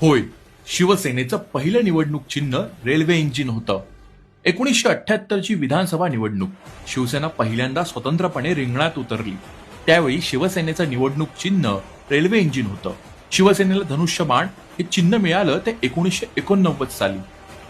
होय. शिवसेनेचं पहिलं निवडणूक चिन्ह रेल्वे इंजिन होतं. एकोणीसशे अठ्ठ्याहत्तरची विधानसभा निवडणूक. शिवसेना पहिल्यांदा स्वतंत्रपणे रिंगणात उतरली. त्यावेळी शिवसेनेचं निवडणूक चिन्ह रेल्वे इंजिन होतं. शिवसेनेला धनुष्यबाण हे चिन्ह मिळालं ते एकोणीसशे एकोणनव्वद साली.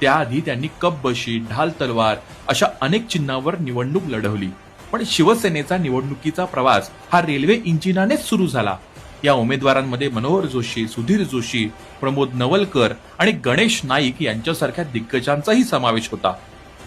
त्याआधी त्यांनी कपबशी ढाल तलवार अशा अनेक चिन्हावर निवडणूक लढवली. पण शिवसेनेचा निवडणुकीचा प्रवास हा रेल्वे इंजिनानेच सुरू झाला. या उमेदवारांमध्ये मनोहर जोशी सुधीर जोशी प्रमोद नवलकर आणि गणेश नाईक यांच्यासारख्या दिग्गजांचाही समावेश होता.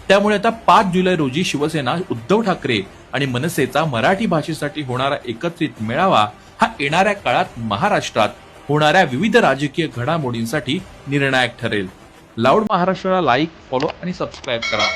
त्यामुळे आता पाच जुलै रोजी शिवसेना उद्धव ठाकरे आणि मनसेचा मराठी भाषेसाठी होणारा एकत्रित मेळावा हा येणाऱ्या काळात महाराष्ट्रात होणाऱ्या विविध राजकीय घडामोडींसाठी निर्णायक ठरेल. लाऊड महाराष्ट्राला लाईक फॉलो आणि सबस्क्राईब करा.